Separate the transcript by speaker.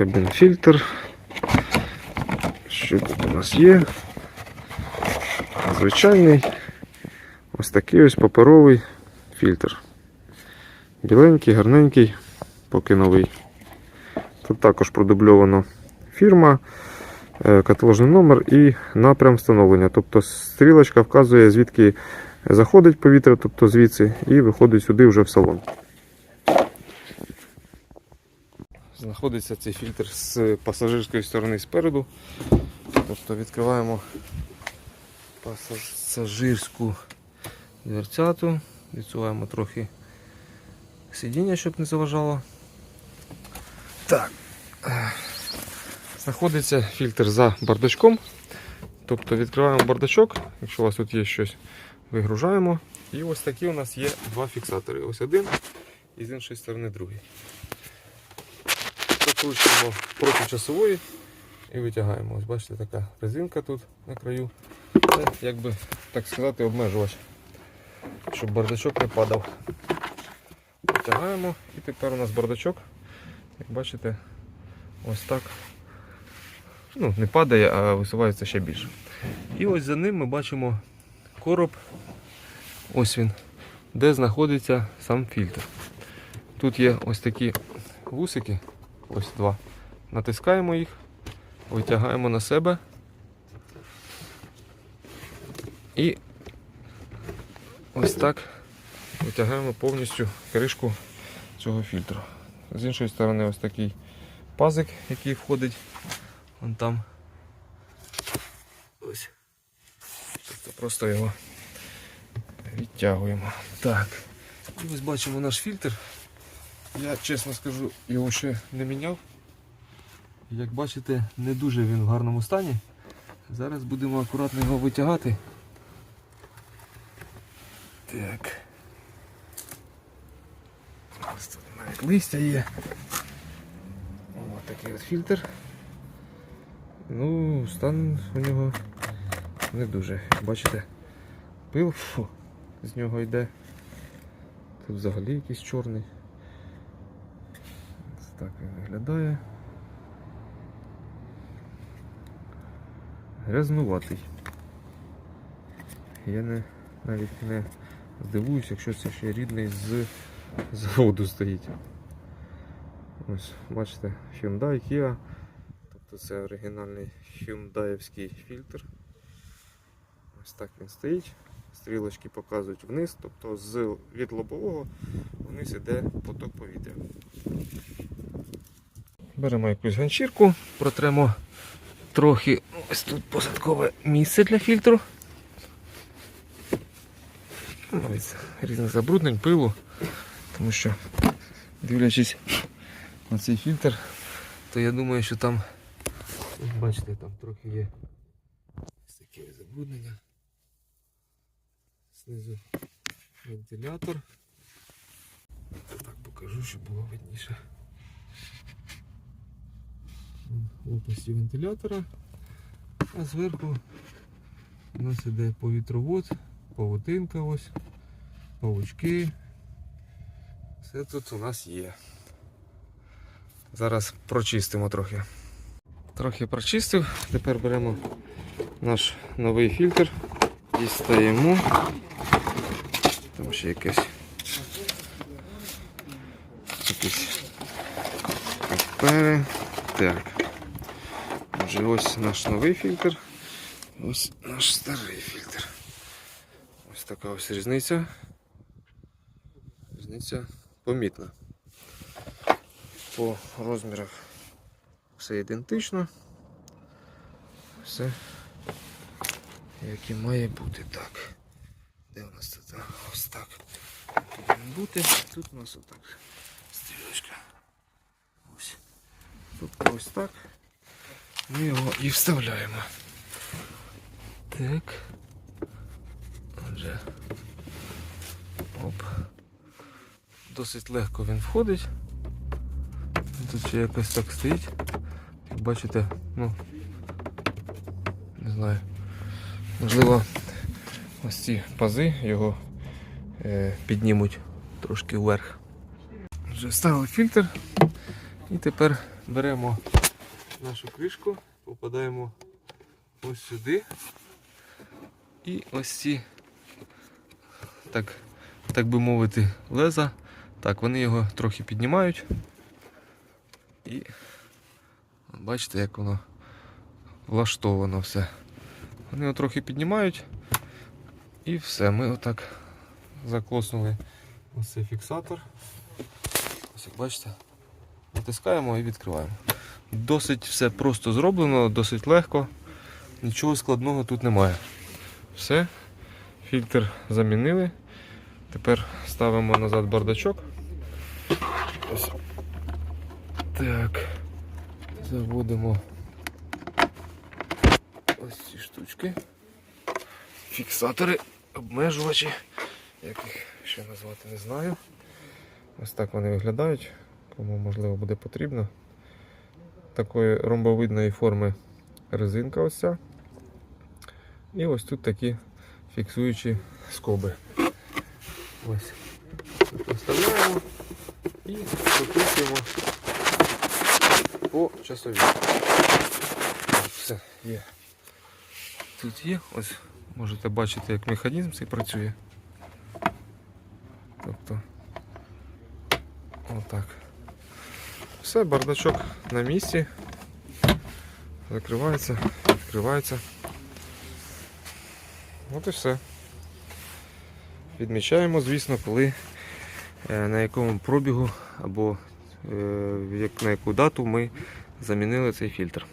Speaker 1: Кабін фільтр. Що тут у нас є? Звичайний. Ось такий ось паперовий фільтр. Біленький, гарненький, поки новий. Тут також продубльовано фірма, е, каталожний номер і напрям встановлення. Тобто стрілочка вказує, звідки заходить повітря, тобто звідси, і виходить сюди вже в салон. Знаходиться цей фільтр з пасажирської сторони спереду. Тобто відкриваємо пасажирську дверцяту, відсуваємо трохи сидіння, щоб не заважало. Так. Знаходиться фільтр за бардачком. Тобто відкриваємо бардачок, якщо у вас тут є щось, вигружаємо. І ось такі у нас є два фіксатори. Ось один і з іншої сторони другий. Закручуємо проти часової і витягаємо. Ось бачите, така резинка тут на краю. Це, як би так сказати, обмежувач, щоб бардачок не падав. Витягаємо і тепер у нас бардачок, як бачите, ось так. Ну, не падає, а висувається ще більше. І ось за ним ми бачимо короб. Ось він, де знаходиться сам фільтр. Тут є ось такі вусики, ось два. Натискаємо їх, витягаємо на себе. І ось так витягаємо повністю кришку цього фільтру. З іншої сторони ось такий пазик, який входить вон там. Тобто просто його відтягуємо. Так. І ось бачимо наш фільтр. Я чесно скажу, його ще не міняв. Як бачите, не дуже він в гарному стані. Зараз будемо акуратно його витягати. Так. Ось тут навіть листя є. Ось такий от фільтр. Ну, стан у нього не дуже. Бачите, пил фу, з нього йде. Тут взагалі якийсь чорний. Так він виглядає. Грязнуватий. Я не, навіть не здивуюся, якщо це ще рідний з заводу стоїть. Ось, бачите, Hyundai, Kia. Тобто це оригінальний Hyundaiівський фільтр. Ось так він стоїть. Стрілочки показують вниз, тобто з від лобового вниз іде поток повітря. Беремо якусь ганчірку, протремо трохи ось тут посадкове місце для фільтру. Ну, різних забруднень, пилу, тому що дивлячись на цей фільтр, то я думаю, що там, бачите, там трохи є ось таке забруднення. Знизу вентилятор. Так покажу, щоб було видніше. Лопасті вентилятора, а зверху у нас іде повітровод, павутинка ось, павучки. Все тут у нас є. Зараз прочистимо трохи. Трохи прочистив, тепер беремо наш новий фільтр, дістаємо. Там ще якесь якісь папери. Так. Отже, ось наш новий фільтр. Ось наш старий фільтр. Ось така ось різниця. Різниця помітна. По розмірах все ідентично. Все як і має бути так. Де у нас тут? Ось так. Бути. Тут у нас отак. Стрілочка. Ось. Тобто ось так. Ми його і вставляємо. Так. Отже. Оп. Досить легко він входить. Тут ще якось так стоїть. Як бачите, ну не знаю. Можливо, ось ці пази його е, піднімуть трошки вверх. Вже вставили фільтр і тепер беремо нашу кришку, попадаємо ось сюди. І ось ці, так, так би мовити, леза. Так, вони його трохи піднімають. І бачите, як воно влаштовано все. Вони його трохи піднімають. І все, ми отак заклоснули ось цей фіксатор. Ось як бачите, натискаємо і відкриваємо. Досить все просто зроблено, досить легко. Нічого складного тут немає. Все, фільтр замінили. Тепер ставимо назад бардачок. Так. Заводимо ось ці штучки. Фіксатори, обмежувачі. Як їх ще назвати, не знаю. Ось так вони виглядають. Кому можливо буде потрібно. Такої ромбовидної форми резинка ось ця. І ось тут такі фіксуючі скоби. Ось. Вставляємо і прокручуємо по часовій. Все, є. Тут є, ось можете бачити, як механізм цей працює. Тобто отак. Все, бардачок на місці. Закривається, відкривається. От і все. Відмічаємо, звісно, коли е, на якому пробігу або е, на яку дату ми замінили цей фільтр.